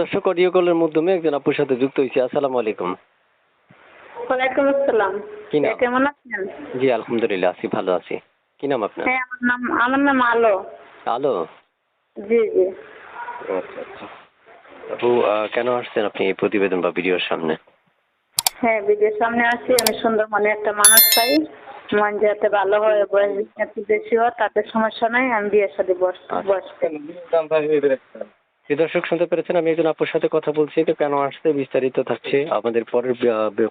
দর্শক অডিও কলের মাধ্যমে একজন আপুর সাথে যুক্ত হয়েছি। আসসালামু আলাইকুম। ওয়ালাইকুম আসসালাম। কি নাম? কেমন আছেন? জি আলহামদুলিল্লাহ আছি ভালো আছি। কি নাম আপনার? হ্যাঁ আমার নাম আমার নাম আলো। আলো? জি জি। আচ্ছা আচ্ছা। আপু কেন আসছেন আপনি এই প্রতিবেদন বা ভিডিওর সামনে? হ্যাঁ বিদের সামনে আছি আমি সুন্দর মনে একটা মানুষ চাই। মন যাতে ভালো হয় বয়স একটু বেশি হয় তাতে সমস্যা নাই। আমি বিয়ের সাথে বস বসতে যে দর্শক শুনতে পেরেছেন আমি একজন আপুর সাথে কথা বলছি। তো কেন আসছে বিস্তারিত থাকছে আমাদের পরের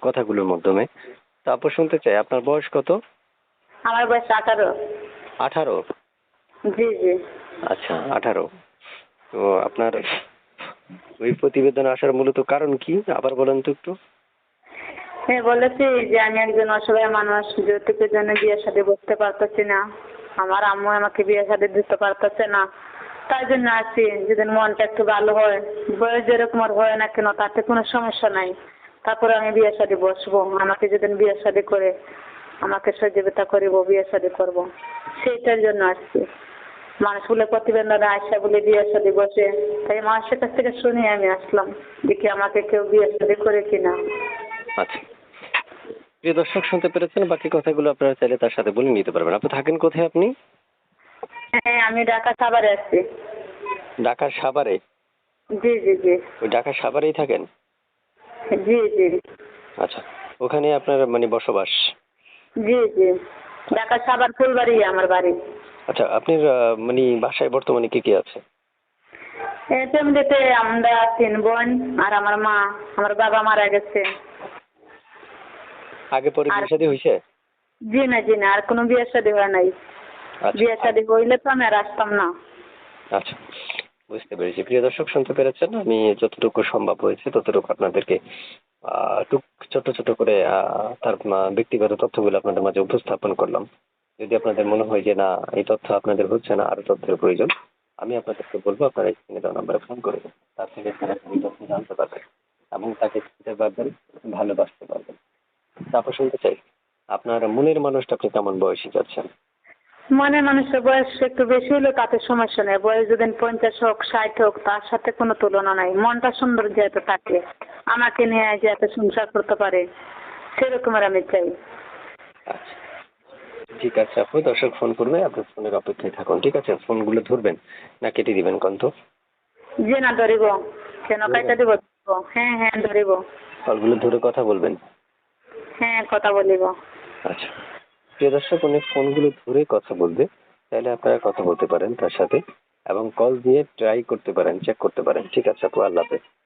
কথাগুলোর মাধ্যমে। তো আপু শুনতে চাই আপনার বয়স কত? আমার বয়স আঠারো। আঠারো? জি জি। আচ্ছা আঠারো। তো আপনার ওই প্রতিবেদন আসার মূলত কারণ কি? আবার বলেন তো একটু। হ্যাঁ বলেছি যে আমি একজন অসহায় মানুষ যৌতুকের জন্য বিয়ের সাথে বসতে পারতেছি না। আমার আম্মু আমাকে বিয়ের সাথে দিতে পারতেছে না। তাই জন্য আছি যদি মনটা একটু ভালো হয়। বয়স যেরকম আর হয় না কেন তাতে কোনো সমস্যা নাই। তারপরে আমি বিয়ে সাথে বসবো। আমাকে যেদিন বিয়ে সাথে করে আমাকে সহযোগিতা করিব বিয়ে সাথে করব। সেইটার জন্য আসছি। মানুষগুলো প্রতিবেদনে আসা বলে বিয়ে সাথে বসে। তাই মানুষের কাছ থেকে শুনে আমি আসলাম দেখি আমাকে কেউ বিয়ে সাথে করে কিনা। আচ্ছা। প্রিয় দর্শক শুনতে পেরেছেন? বাকি কথাগুলো আপনারা চাইলে তার সাথে বলে নিতে পারবেন। আপনি থাকেন কোথায় আপনি? হ্যাঁ আমি ঢাকা সাভারে আসছি ঢাকার সাভারে? জি জি জি। ওই ঢাকার সাভারেই থাকেন? জি জি। আচ্ছা ওখানে আপনার মানে বসবাস? জি জি। ঢাকা সাভার ফুলবাড়ি আমার বাড়ি। আচ্ছা আপনার মানে বাসায় বর্তমানে কে কে আছে? ফ্যামিলিতে আমরা তিন বোন আর আমার মা আমার বাবা মারা গেছে। আগে পরে বিয়ে শাদী হয়েছে জি না জি না আর কোনো বিয়ে শাদী হয় নাই। আচ্ছা। বিয়ে শাদী হইলে তো আমি আর আসতাম না। আচ্ছা বুঝতে পেরেছি। প্রিয় দর্শক, শুনতে পেরেছেন? আমি যতটুকু সম্ভব হয়েছে ততটুকু আপনাদেরকে টুক, ছোট ছোট করে তার ব্যক্তিগত তথ্যগুলো আপনাদের মাঝে উপস্থাপন করলাম। যদি আপনাদের মনে হয় যে না, এই তথ্য আপনাদের হচ্ছে না, আরও তথ্যের প্রয়োজন, আমি আপনাদেরকে বলব, আপনারা স্ক্রিনে দেওয়া নাম্বারে ফোন করে তার থেকে তথ্য জানতে পারবেন এবং তাকে চিনতে পারবেন ভালোবাসতে পারবেন। তারপর শুনতে চাই, আপনার মনের মানুষটা আপনি কেমন বয়সী যাচ্ছেন? মানে মানুষের বয়স একটু বেশি হলে তাতে সমস্যা নেই। বয়স যদি পঞ্চাশ হোক ষাট হোক তার সাথে কোনো তুলনা নাই। মনটা সুন্দর যেহেতু থাকে আমাকে নিয়ে যাতে সংসার করতে পারে সেরকমের আমি চাই। আচ্ছা। ঠিক আছে আপু দর্শক ফোন করবে আপনি ফোনের অপেক্ষায় থাকুন। ঠিক আছে ফোনগুলো ধরবেন না কেটে দিবেন কন্ত যে না ধরিব। কেন কাইটা দিব? হ্যাঁ হ্যাঁ ধরিব। কলগুলো ধরে কথা বলবেন? হ্যাঁ কথা বলিব। আচ্ছা। প্রিয় দর্শক উনি ফোনগুলো ধরে কথা বলবে। তাহলে আপনারা কথা বলতে পারেন তার সাথে এবং কল দিয়ে ট্রাই করতে পারেন চেক করতে পারেন। ঠিক আছে আপু, আল্লাহ হাফেজ।